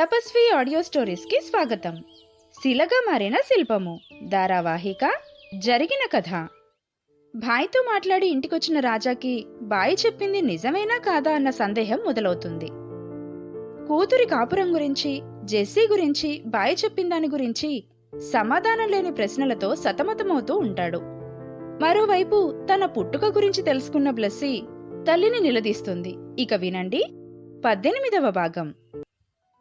తపస్వి audio స్టోరీస్కి స్వాగతం. శిలగా మారిన శిల్పము ధారావాహిక జరిగిన కథ. భాయ్తో మాట్లాడి ఇంటికొచ్చిన రాజాకి బాయ్ చెప్పింది నిజమేనా కాదా అన్న సందేహం మొదలవుతుంది. కూతురి కాపురం గురించి జెస్సీ గురించి బాయ్ చెప్పిన దాని గురించి సమాధానం లేని ప్రశ్నలతో సతమతమవుతూ ఉంటాడు. మరోవైపు తన పుట్టుక గురించి తెలుసుకున్న బ్లెస్సీ తల్లిని నిలదీస్తుంది. ఇక వినండి. పద్దెనిమిదవ భాగం.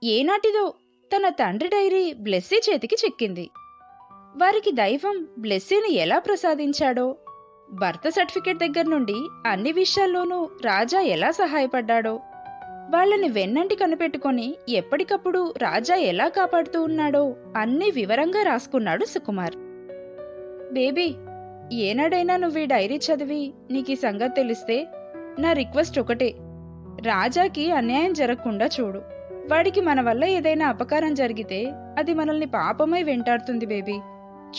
ఏనాటిదో తన తండ్రి డైరీ బ్లెస్సీ చేతికి చిక్కింది. వారికి దైవం బ్లెస్సీని ఎలా ప్రసాదించాడో భర్త సర్టిఫికేట్ దగ్గర నుండి అన్ని విషయాల్లోనూ రాజా ఎలా సహాయపడ్డాడో వాళ్ళని వెన్నంటి కనిపెట్టుకొని ఎప్పటికప్పుడు రాజా ఎలా కాపాడుతూ ఉన్నాడో అన్ని వివరంగా రాసుకున్నాడు సుకుమార్. బేబీ ఏనాడైనా నువ్వు ఈ డైరీ చదివి నీకు ఈ సంగతి తెలిస్తే నా రిక్వెస్ట్ ఒకటే. రాజాకి అన్యాయం జరగకుండా చూడు. వాడికి మన వల్ల ఏదైనా అపకారం జరిగితే అది మనల్ని పాపమై వెంటాడుతుంది బేబీ.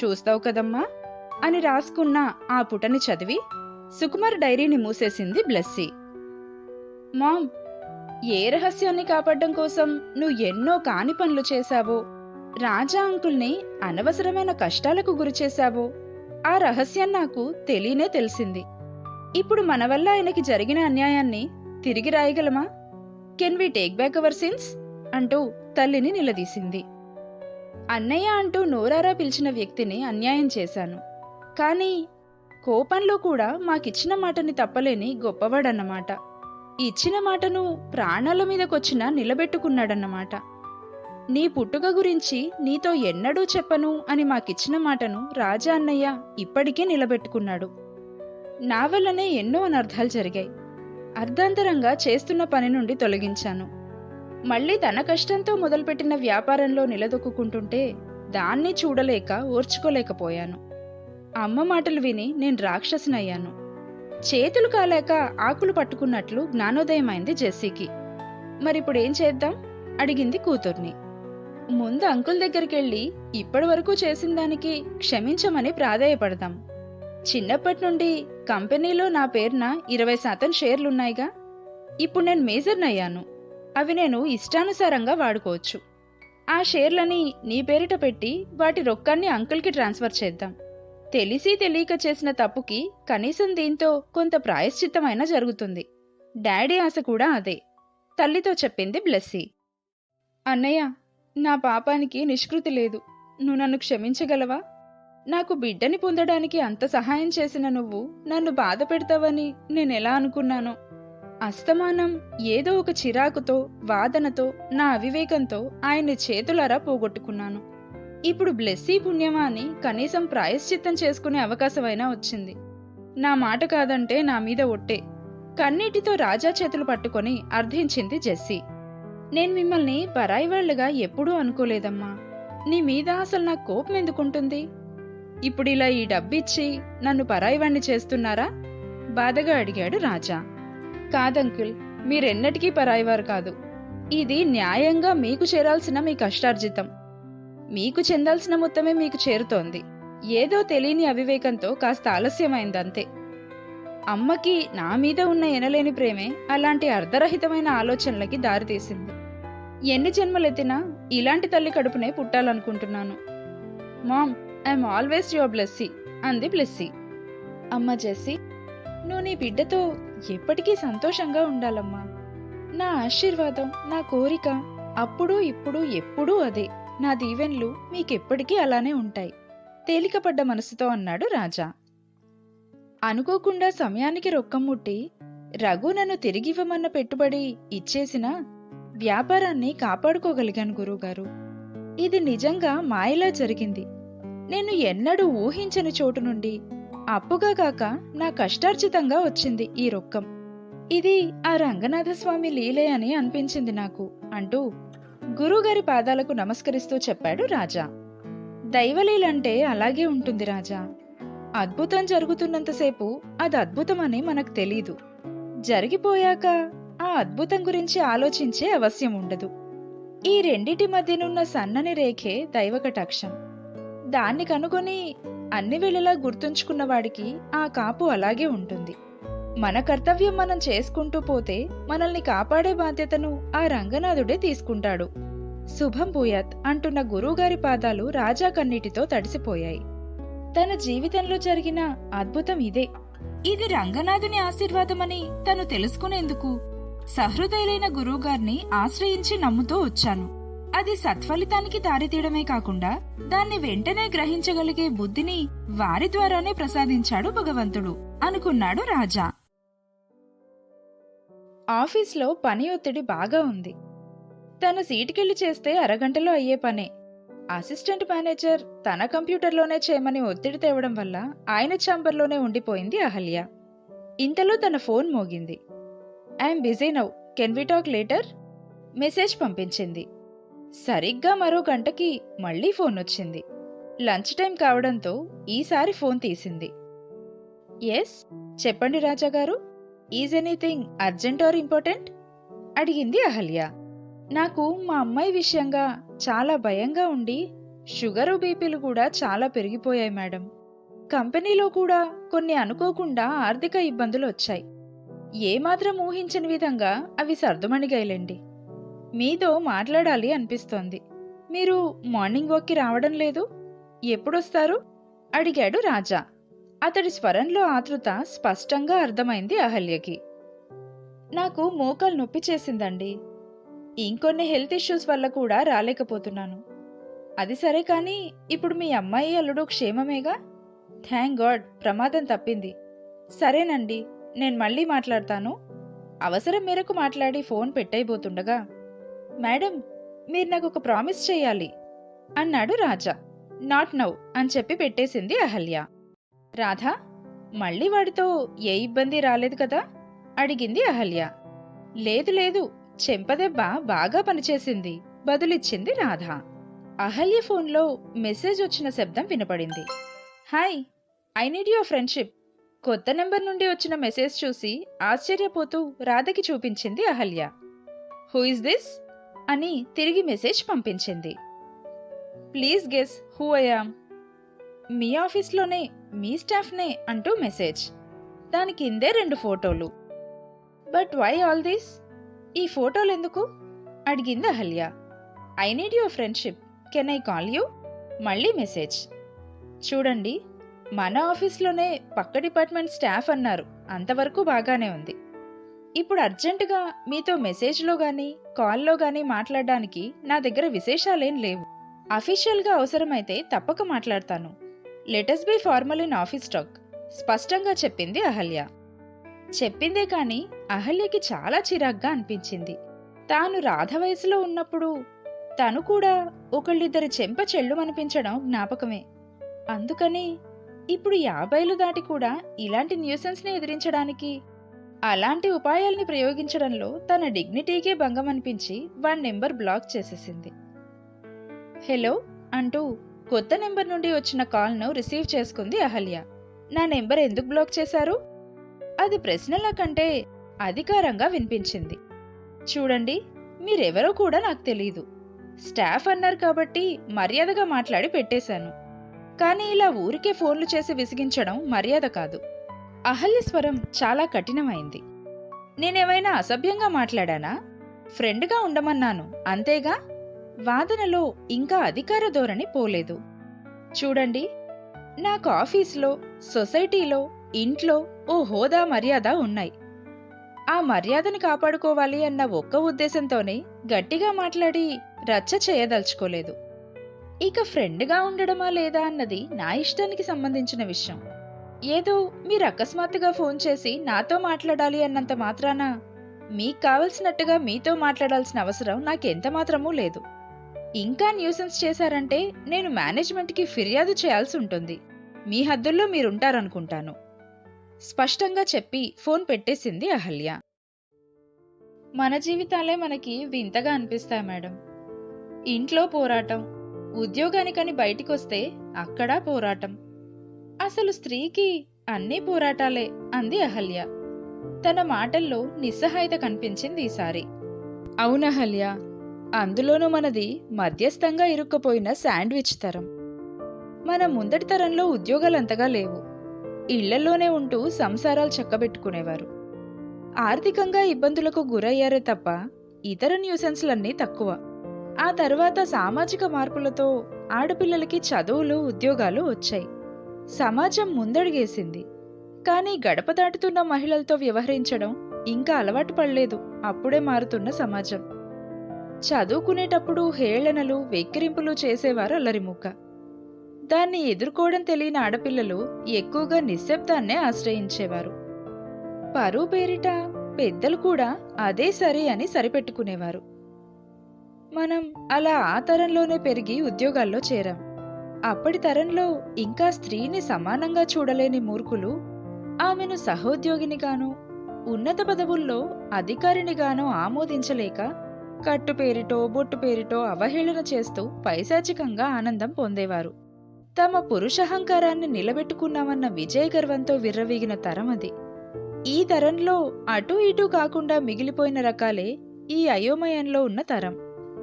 చూస్తావు కదమ్మా? అని రాసుకున్న ఆ పుటని చదివి సుకుమార్ డైరీని మూసేసింది బ్లెస్సీ. మామ్ ఏ రహస్యాన్ని కాపాడడం కోసం నువ్వు ఎన్నో కాని పనులు చేశావో రాజా అంకుల్ని అనవసరమైన కష్టాలకు గురిచేశావో ఆ రహస్యం నాకు తెలియనే తెలిసింది. ఇప్పుడు మన వల్ల ఆయనకి జరిగిన అన్యాయాన్ని తిరిగి రాయగలమా? Can we take back our sins? అంటూ తల్లిని నిలదీసింది. అన్నయ్య అంటూ నోరారా పిలిచిన వ్యక్తిని అన్యాయం చేశాను. కానీ కోపంలో కూడా మాకిచ్చిన మాటని తప్పలేని గొప్పవాడన్నమాట. ఇచ్చిన మాటను ప్రాణాల మీదకొచ్చినా నిలబెట్టుకున్నాడన్నమాట. నీ పుట్టుక గురించి నీతో ఎన్నడూ చెప్పను అని మాకిచ్చిన మాటను రాజా అన్నయ్య ఇప్పటికే నిలబెట్టుకున్నాడు. నా వల్లనే ఎన్నో అనర్థాలు జరిగాయి. అర్ధాంతరంగా చేస్తున్న పని నుండి తొలగించాను. మళ్ళీ తన కష్టంతో మొదలుపెట్టిన వ్యాపారంలో నిలదొక్కుంటుంటే దాన్ని చూడలేక ఓర్చుకోలేకపోయాను. అమ్మ మాటలు విని నేను రాక్షసునయ్యాను. చేతులు కాలేక ఆకులు పట్టుకున్నట్లు జ్ఞానోదయమైంది జెస్సీకి. మరిప్పుడు ఏం చేద్దాం? అడిగింది కూతుర్ని. ముందు అంకుల్ దగ్గరికెళ్ళి ఇప్పటి వరకు చేసిన దానికి క్షమించమని ప్రాధేయపడదాం. చిన్నప్పటి నుండి కంపెనీలో నా పేరున ఇరవై శాతం షేర్లున్నాయిగా. ఇప్పుడు నేను మేజర్నయ్యాను. అవి నేను ఇష్టానుసారంగా వాడుకోవచ్చు. ఆ షేర్లని నీ పేరిట పెట్టి వాటి రొక్కాన్ని అంకుల్కి ట్రాన్స్ఫర్ చేద్దాం. తెలిసి తెలియక చేసిన తప్పుకి కనీసం దీంతో కొంత ప్రాయశ్చిత్తమైనా జరుగుతుంది. డాడీ ఆశ కూడా అదే. తల్లితో చెప్పింది బ్లెస్సీ. అన్నయ్య నా పాపానికి నిష్కృతి లేదు. నువ్వు నన్ను క్షమించగలవా? నాకు బిడ్డని పొందడానికి అంత సహాయం చేసిన నువ్వు నన్ను బాధ పెడతావని నేనెలా అనుకున్నానో? అస్తమానం ఏదో ఒక చిరాకుతో వాదనతో నా అవివేకంతో ఆయన్ని చేతులారా పోగొట్టుకున్నాను. ఇప్పుడు బ్లెస్సీ పుణ్యమా అని కనీసం ప్రాయశ్చిత్తం చేసుకునే అవకాశమైనా వచ్చింది. నా మాట కాదంటే నా మీద ఒట్టే. కన్నీటితో రాజా చేతులు పట్టుకొని అర్థించింది జెస్సీ. నేను మిమ్మల్ని పరాయి వాళ్ళుగా ఎప్పుడూ అనుకోలేదమ్మా. నీ మీద అసలు నా కోపం ఎందుకుంటుంది? ఇప్పుడు ఇలా ఈ డబ్బిచ్చి నన్ను పరాయివాణ్ణి చేస్తున్నారా? బాధగా అడిగాడు రాజా. కాదంకుల్ మీరెన్నటికీ పరాయివారు కాదు. ఇది న్యాయంగా మీకు చేరాల్సిన మీ కష్టార్జితం. మీకు చెందాల్సిన మొత్తమే మీకు చేరుతోంది. ఏదో తెలియని అవివేకంతో కాస్త ఆలస్యమైందంతే. అమ్మకి నా మీద ఉన్న ఎనలేని ప్రేమే అలాంటి అర్ధరహితమైన ఆలోచనలకి దారితీసింది. ఎన్ని జన్మలెత్తినా ఇలాంటి తల్లి కడుపునే పుట్టాలనుకుంటున్నాను. Mom I'm always your Blessy అంది బ్లెస్సీ. అమ్మ జెస్సీ నువ్వు నీ బిడ్డతో ఎప్పటికీ సంతోషంగా ఉండాలమ్మా. నా ఆశీర్వాదం నా కోరిక అప్పుడు ఇప్పుడు ఎప్పుడూ అదే. నా దీవెన్లు మీకెప్పటికీ అలానే ఉంటాయి. తేలికపడ్డ మనసుతో అన్నాడు రాజా. అనుకోకుండా సమయానికి రొక్కం ముట్టి రఘు నన్ను తిరిగివ్వమన్న పెట్టుబడి ఇచ్చేసినా వ్యాపారాన్ని కాపాడుకోగలిగాను గురువుగారు. ఇది నిజంగా మాయలా జరిగింది. నేను ఎన్నడూ ఊహించని చోటు నుండి అప్పుగా కాక నా కష్టార్జితంగా వచ్చింది ఈ రొక్కం. ఇది ఆ రంగనాథస్వామి లీలే అని అనిపించింది నాకు అంటూ గురువుగారి పాదాలకు నమస్కరిస్తూ చెప్పాడు రాజా. దైవలీలంటే అలాగే ఉంటుంది రాజా. అద్భుతం జరుగుతున్నంతసేపు అది అద్భుతమని మనకు తెలీదు. జరిగిపోయాక ఆ అద్భుతం గురించి ఆలోచించే అవశ్యం ఉండదు. ఈ రెండిటి మధ్యనున్న సన్నని రేఖే దైవకటాక్షం. దాన్ని కనుగొని అన్ని వేళలా గుర్తుంచుకున్న వాడికి ఆ కాపు అలాగే ఉంటుంది. మన కర్తవ్యం మనం చేసుకుంటూ పోతే మనల్ని కాపాడే బాధ్యతను ఆ రంగనాథుడే తీసుకుంటాడు. శుభం భూయత్ అంటున్న గురువుగారి పాదాలు రాజా కన్నీటితో తడిసిపోయాయి. తన జీవితంలో జరిగిన అద్భుతం ఇదే. ఇది రంగనాథుని ఆశీర్వాదమని తను తెలుసుకునేందుకు సహృదయులైన గురువుగారిని ఆశ్రయించి నమ్ముతూ వచ్చాను. అది సత్ఫలితానికి దారితీయడమే కాకుండా దాన్ని వెంటనే గ్రహించగలిగే బుద్ధిని వారి ద్వారానే ప్రసాదించాడు భగవంతుడు అనుకున్నాడు రాజా. ఆఫీస్లో పని ఒత్తిడి బాగా ఉంది. తన సీటుకెళ్ళి చేస్తే అరగంటలో అయ్యే పనే. అసిస్టెంట్ మేనేజర్ తన కంప్యూటర్లోనే చేయమని ఒత్తిడి తేవడం వల్ల ఆయన ఛాంబర్లోనే ఉండిపోయింది అహల్య. ఇంతలో తన ఫోన్ మోగింది. I'm busy now. Can we talk later? Message పంపించింది. సరిగ్గా మరో గంటకి మళ్ళీ ఫోన్ వచ్చింది లంచ్ టైం కావడంతో ఈసారి ఫోన్ తీసింది. ఎస్ చెప్పండి రాజా గారు. Is anything urgent or important? అడిగింది అహల్య. నాకు మా అమ్మాయి విషయంగా చాలా భయంగా ఉండి షుగరు బీపీలు కూడా చాలా పెరిగిపోయాయి మేడం. కంపెనీలో కూడా కొన్ని అనుకోకుండా ఆర్థిక ఇబ్బందులు వచ్చాయి ఏమాత్రం ఊహించని విధంగా అవి సర్దుమణిగాయలండి. మీతో మాట్లాడాలి అనిపిస్తోంది. మీరు మార్నింగ్ వాక్కి రావడం లేదు? ఎప్పుడొస్తారు? అడిగాడు రాజా. అతడి స్వరంలో ఆతృత స్పష్టంగా అర్థమైంది అహల్యకి. నాకు మోకాలు నొప్పి చేసిందండి. ఇంకొన్ని హెల్త్ ఇష్యూస్ వల్ల కూడా రాలేకపోతున్నాను. అది సరే కానీ ఇప్పుడు మీ అమ్మాయి అల్లుడు క్షేమమేగా? థ్యాంక్ గాడ్ ప్రమాదం తప్పింది. సరేనండి నేను మళ్ళీ మాట్లాడతాను. అవసరం మేరకు మాట్లాడి ఫోన్ పెట్టయిపోతుండగా మేడం మీరు నాకు ఒక ప్రామిస్ చేయాలి. అన్నాడు రాజా. నాట్ నౌ అని చెప్పి పెట్టేసింది అహల్య. రాధా మళ్ళీ వాడితో ఏ ఇబ్బంది రాలేదు కదా? అడిగింది అహల్య. లేదు లేదు చెంపదెబ్బ బాగా పనిచేసింది బదులిచ్చింది రాధ. అహల్య ఫోన్లో మెసేజ్ వచ్చిన శబ్దం వినపడింది. Hi I need your friendship. కొత్త నెంబర్ నుండి వచ్చిన మెసేజ్ చూసి ఆశ్చర్యపోతూ రాధకి చూపించింది అహల్య. Who is this? అని తిరిగి మెసేజ్ పంపించింది. ప్లీజ్ గెస్ హూ అయ్యా మీ ఆఫీస్లోనే మీ స్టాఫ్నే అంటూ మెసేజ్. దాని కిందే రెండు ఫోటోలు. But why all these? ఈ ఫోటోలు ఎందుకు? అడిగింది Ahalya. I need your friendship. Can I call you? మళ్ళీ మెసేజ్. చూడండి మన ఆఫీస్లోనే పక్క డిపార్ట్మెంట్ స్టాఫ్ అన్నారు. అంతవరకు బాగానే ఉంది. ఇప్పుడు అర్జెంటుగా మీతో మెసేజ్లో గానీ కాల్లో గానీ మాట్లాడడానికి నా దగ్గర విశేషాలేం లేవు. అఫీషియల్గా అవసరమైతే తప్పక మాట్లాడతాను. Let's be formal in office talk స్పష్టంగా చెప్పింది అహల్య. చెప్పిందే కాని అహల్యకి చాలా చిరాగ్గా అనిపించింది. తాను రాధ వయసులో ఉన్నప్పుడు తను కూడా ఒకళ్ళిద్దరి చెంప చెల్లుమనిపించడం జ్ఞాపకమే. అందుకని ఇప్పుడు యాభైలు దాటి కూడా ఇలాంటి న్యూసెన్స్ని ఎదిరించడానికి అలాంటి ఉపాయాల్ని ప్రయోగించడంలో తన డిగ్నిటీకే భంగం అనిపించి వాడి నెంబర్ బ్లాక్ చేసేసింది. హలో అంటూ కొత్త నెంబర్ నుండి వచ్చిన కాల్ను రిసీవ్ చేసుకుంది అహల్య. నా నెంబర్ ఎందుకు బ్లాక్ చేశారు? అది ప్రశ్నల కంటే అధికారంగా వినిపించింది. చూడండి మీరెవరో కూడా నాకు తెలీదు. స్టాఫ్ అన్నారు కాబట్టి మర్యాదగా మాట్లాడి పెట్టేశాను. కానీ ఇలా ఊరికే ఫోన్లు చేసి విసిగించడం మర్యాద కాదు. అహల్య స్వరం చాలా కఠినమైంది. నేనేమైనా అసభ్యంగా మాట్లాడానా? ఫ్రెండ్గా ఉండమన్నాను అంతేగా? వాదనలో ఇంకా అధికార ధోరణి పోలేదు. చూడండి నాకు ఆఫీస్లో సొసైటీలో ఇంట్లో ఓ హోదా మర్యాద ఉన్నాయి. ఆ మర్యాదను కాపాడుకోవాలి అన్న ఒక్క ఉద్దేశంతోనే గట్టిగా మాట్లాడి రచ్చ చేయదలుచుకోలేదు. ఇక ఫ్రెండ్గా ఉండడమా లేదా అన్నది నా ఇష్టానికి సంబంధించిన విషయం. ఏదో మీరు అకస్మాత్తుగా ఫోన్ చేసి నాతో మాట్లాడాలి అన్నంత మాత్రాన? మీకు కావలసినట్టుగా మీతో మాట్లాడాల్సిన అవసరం నాకెంత మాత్రమూ లేదు. ఇంకా న్యూసెన్స్ చేశారంటే నేను మేనేజ్మెంట్కి ఫిర్యాదు చేయాల్సి ఉంటుంది. మీ హద్దుల్లో మీరుంటారనుకుంటాను. స్పష్టంగా చెప్పి ఫోన్ పెట్టేసింది అహల్య. మన జీవితాలే మనకి వింతగా అనిపిస్తాయి మేడం. ఇంట్లో పోరాటం ఉద్యోగానికని బయటికొస్తే అక్కడా పోరాటం. అసలు స్త్రీకి అన్నీ పోరాటాలే అంది అహల్య. తన మాటల్లో నిస్సహాయత కనిపించింది ఈసారి. అవునహల్య అందులోనూ మనది మధ్యస్థంగా ఇరుక్కుపోయిన శాండ్విచ్ తరం. మన ముందటి తరంలో ఉద్యోగాలంతగా లేవు. ఇళ్ళలోనే ఉంటూ సంసారాలు చక్కబెట్టుకునేవారు. ఆర్థికంగా ఇబ్బందులకు గురయ్యారే తప్ప ఇతర న్యూసెన్స్లన్నీ తక్కువ. ఆ తర్వాత సామాజిక మార్పులతో ఆడపిల్లలకి చదువులు ఉద్యోగాలు వచ్చాయి. సమాజం ముందడుగేసింది. కానీ గడప దాటుతున్న మహిళలతో వ్యవహరించడం ఇంకా అలవాటు పడలేదు. అప్పుడే మారుతున్న సమాజం. చదువుకునేటప్పుడు హేళనలు వెక్కిరింపులు చేసేవారు అల్లరిముక్క దాన్ని ఎదుర్కోవడం తెలియని ఆడపిల్లలు ఎక్కువగా నిశ్శబ్దాన్నే ఆశ్రయించేవారు. పరువు పేరిట పెద్దలు కూడా అదే సరే అని సరిపెట్టుకునేవారు. మనం అలా ఆ తరంలోనే పెరిగి ఉద్యోగాల్లో చేరాం. అప్పటి తరంలో ఇంకా స్త్రీని సమానంగా చూడలేని మూర్ఖులు ఆమెను సహోద్యోగినిగానో ఉన్నత పదవుల్లో అధికారినిగానో ఆమోదించలేక కట్టు పేరిటో బొట్టు పేరిటో అవహేళన చేస్తూ పైశాచికంగా ఆనందం పొందేవారు. తమ పురుషహంకారాన్ని నిలబెట్టుకున్నామన్న విజయ గర్వంతో విర్రవీగిన తరం అది. ఈ తరంలో అటూ ఇటూ కాకుండా మిగిలిపోయిన రకాలే ఈ అయోమయంలో ఉన్న తరం.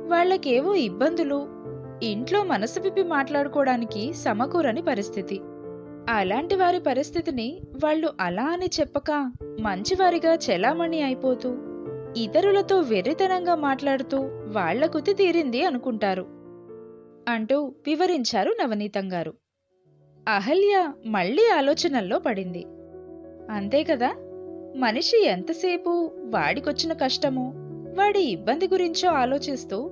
వాళ్ళకేవో ఇబ్బందులు ఇంట్లో మనసు విప్పి మాట్లాడుకోవడానికి సమకూరని పరిస్థితి. అలాంటి వారి పరిస్థితిని వాళ్ళు అలా అని చెప్పక మంచివారిగా చెలామణి అయిపోతూ ఇతరులతో వెర్రితనంగా మాట్లాడుతూ వాళ్ళ కుతి తీరింది అనుకుంటారు. అంటూ వివరించారు నవనీతం గారు. అహల్య మళ్ళీ ఆలోచనల్లో పడింది. అంతే కదా? మనిషి ఎంతసేపు వాడికొచ్చిన కష్టమో వాడి ఇబ్బంది గురించో ఆలోచిస్తూ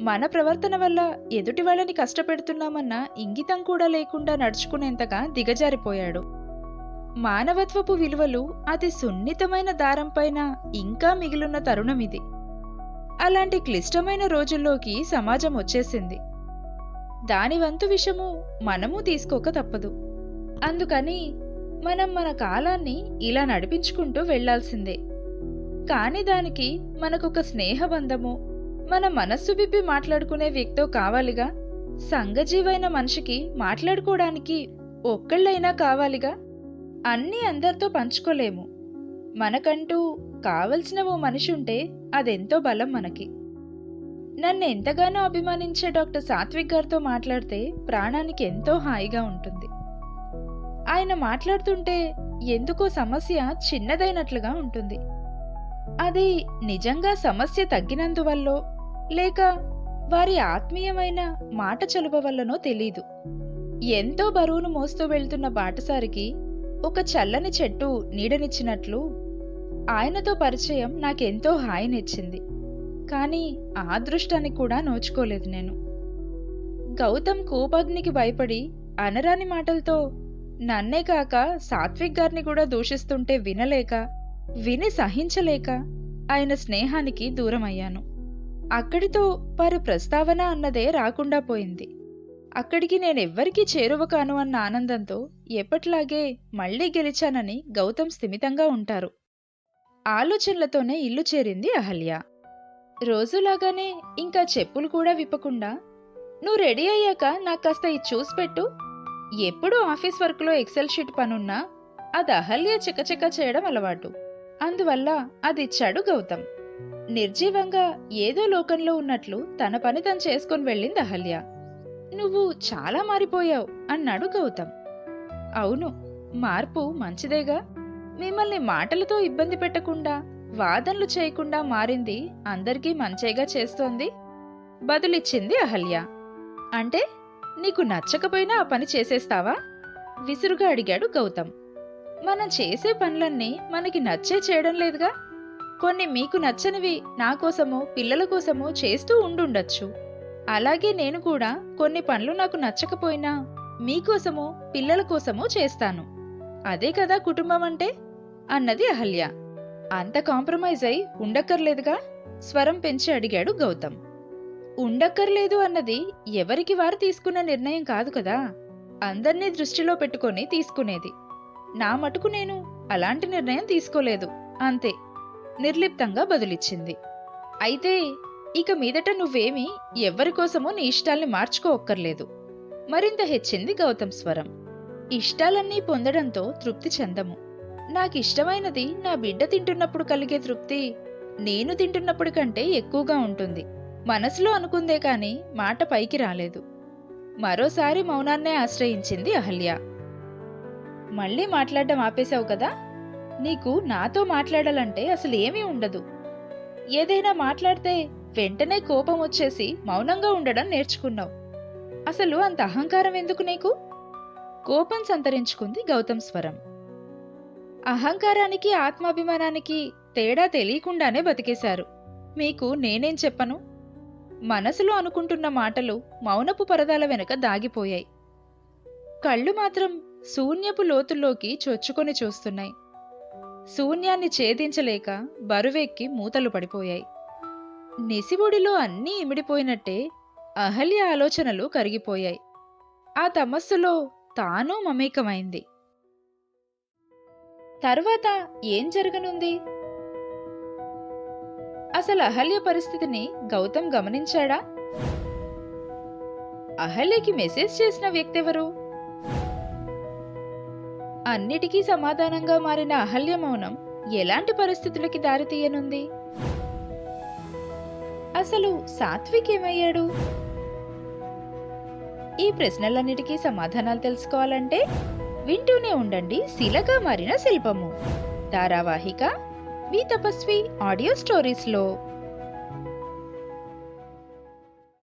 మన ప్రవర్తన వల్ల ఎదుటి వాళ్ళని కష్టపెడుతున్నామన్న ఇంగితం కూడా లేకుండా నడుచుకునేంతగా దిగజారిపోయాడు. మానవత్వపు విలువలు అతి సున్నితమైన దారంపైన ఇంకా మిగిలిన తరుణమిది అలాంటి క్లిష్టమైన రోజుల్లోకి సమాజం వచ్చేసింది. దాని వంతు విషము మనము తీసుకోక తప్పదు. అందుకని మనం మన కాలాన్ని ఇలా నడిపించుకుంటూ వెళ్ళాల్సిందే. కాని దానికి మనకొక స్నేహబంధము మన మనస్సు విప్పి మాట్లాడుకునే వ్యక్తో కావాలిగా? సంఘజీవైన మనిషికి మాట్లాడుకోవడానికి ఒక్కళ్ళైనా కావాలిగా? అన్నీ అందరితో పంచుకోలేము. మనకంటూ కావలసిన ఓ మనిషి ఉంటే అదెంతో బలం మనకి. నన్ను ఎంతగానో అభిమానించే డాక్టర్ సాత్విక్ గారితో మాట్లాడితే ప్రాణానికి ఎంతో హాయిగా ఉంటుంది. ఆయన మాట్లాడుతుంటే ఎందుకో సమస్య చిన్నదైనట్లుగా ఉంటుంది. అది నిజంగా సమస్య తగ్గినందువల్లో లేక వారి ఆత్మీయమైన మాట చలువ వల్లనో తెలీదు. ఎంతో బరువును మోస్తూ వెళ్తున్న బాటసారికి ఒక చల్లని చెట్టు నీడనిచ్చినట్లు ఆయనతో పరిచయం నాకెంతో హాయినిచ్చింది. కానీ ఆ అదృష్టానికి కూడా నోచుకోలేదు నేను. గౌతమ్ కూపగ్నికి భయపడి అనరాని మాటలతో నన్నే కాక సాత్విక్ గారిని కూడా దూషిస్తుంటే వినలేక విని సహించలేక ఆయన స్నేహానికి దూరమయ్యాను. అక్కడితో వారి ప్రస్తావన అన్నదే రాకుండా పోయింది. అక్కడికి నేనెవ్వరికీ చేరువ కాను అన్న ఆనందంతో ఎప్పట్లాగే మళ్ళీ గెలిచానని గౌతమ్ స్థిమితంగా ఉంటారు. ఆలోచనలతోనే ఇల్లు చేరింది అహల్య. రోజులాగానే ఇంకా చెప్పులు కూడా విప్పకుండా నువ్వు రెడీ అయ్యాక నాకు కాస్త ఇది చూసి పెట్టు. ఎప్పుడూ ఆఫీస్ వర్క్లో ఎక్సెల్ షీట్ పనున్నా అది అహల్య చకచక చేయడం అలవాటు. అందువల్ల అది ఇచ్చాడు గౌతమ్. నిర్జీవంగా ఏదో లోకంలో ఉన్నట్లు తన పని తను చేసుకుని వెళ్ళింది అహల్య. నువ్వు చాలా మారిపోయావు అన్నాడు గౌతమ్. అవును మార్పు మంచిదేగా. మిమ్మల్ని మాటలతో ఇబ్బంది పెట్టకుండా వాదనలు చేయకుండా మారింది అందరికీ మంచేగా చేస్తోంది బదులిచ్చింది అహల్య. అంటే నీకు నచ్చకపోయినా ఆ పని చేసేస్తావా? విసురుగా అడిగాడు గౌతమ్. మనం చేసే పనులన్నీ మనకి నచ్చే చేయడం లేదుగా. కొన్ని మీకు నచ్చనివి నా కోసమో పిల్లల కోసమో చేస్తూ ఉండుండొచ్చు. అలాగే నేను కూడా కొన్ని పనులు నాకు నచ్చకపోయినా మీకోసమో పిల్లల కోసమో చేస్తాను. అదే కదా కుటుంబం అంటే? అన్నది అహల్య. అంత కాంప్రమైజ్ అయి ఉండక్కర్లేదుగా? స్వరం పెంచి అడిగాడు గౌతమ్. ఉండక్కర్లేదు అన్నది ఎవరికి వారు తీసుకున్న నిర్ణయం కాదు కదా? అందర్నీ దృష్టిలో పెట్టుకొని తీసుకునేది. నా మటుకు నేను అలాంటి నిర్ణయం తీసుకోలేదు. అంతే. నిర్లిప్తంగా బదులిచ్చింది. అయితే ఇక మీదట నువ్వేమీ ఎవ్వరికోసమో నీ ఇష్టాల్ని మార్చుకోక్కర్లేదు మరింత హెచ్చింది గౌతమ్ స్వరం. ఇష్టాలన్నీ పొందడంతో తృప్తి చెందము. నాకిష్టమైనది నా బిడ్డ తింటున్నప్పుడు కలిగే తృప్తి నేను తింటున్నప్పుడు కంటే ఎక్కువగా ఉంటుంది. మనసులో అనుకుందే కాని మాట పైకి రాలేదు. మరోసారి మౌనాన్నే ఆశ్రయించింది అహల్య. మళ్ళీ మాట్లాడడం ఆపేశావు కదా? నీకు నాతో మాట్లాడాలంటే అసలు ఏమీ ఉండదు. ఏదైనా మాట్లాడితే వెంటనే కోపం వచ్చేసి మౌనంగా ఉండడం నేర్చుకున్నావు. అసలు అంత అహంకారం ఎందుకు నీకు? కోపం సంతరించుకుంది గౌతమ్ స్వరం. అహంకారానికి ఆత్మాభిమానానికి తేడా తెలియకుండానే బతికేశారు. మీకు నేనేం చెప్పను? మనసులో అనుకుంటున్న మాటలు మౌనపు పరదాల వెనుక దాగిపోయాయి. కళ్ళు మాత్రం శూన్యపు లోతుల్లోకి చొచ్చుకొని చూస్తున్నాయి. శూన్యాన్ని ఛేదించలేక బరువెక్కి మూతలు పడిపోయాయి. నిసిబుడిలో అన్నీ ఇమిడిపోయినట్టే అహల్య ఆలోచనలు కరిగిపోయాయి. ఆ తమస్సులో తాను మమేకమైంది. తర్వాత ఏం జరగనుంది? అసలు అహల్య పరిస్థితిని గౌతమ్ గమనించాడా? అహల్యకి మెసేజ్ చేసిన వ్యక్తి ఎవరు అన్నిటికీ సమాధానంగా మారిన అహల్య మౌనం ఎలాంటి పరిస్థితులకి దారితీయనుంది? అసలు సాత్విక్ ఏమయ్యాడు? ఈ ప్రశ్నలన్నిటికీ సమాధానాలు తెలుసుకోవాలంటే వింటూనే ఉండండి శిలగా మారిన శిల్పము. ధారావాహిక వి తపస్వి ఆడియో స్టోరీస్లో.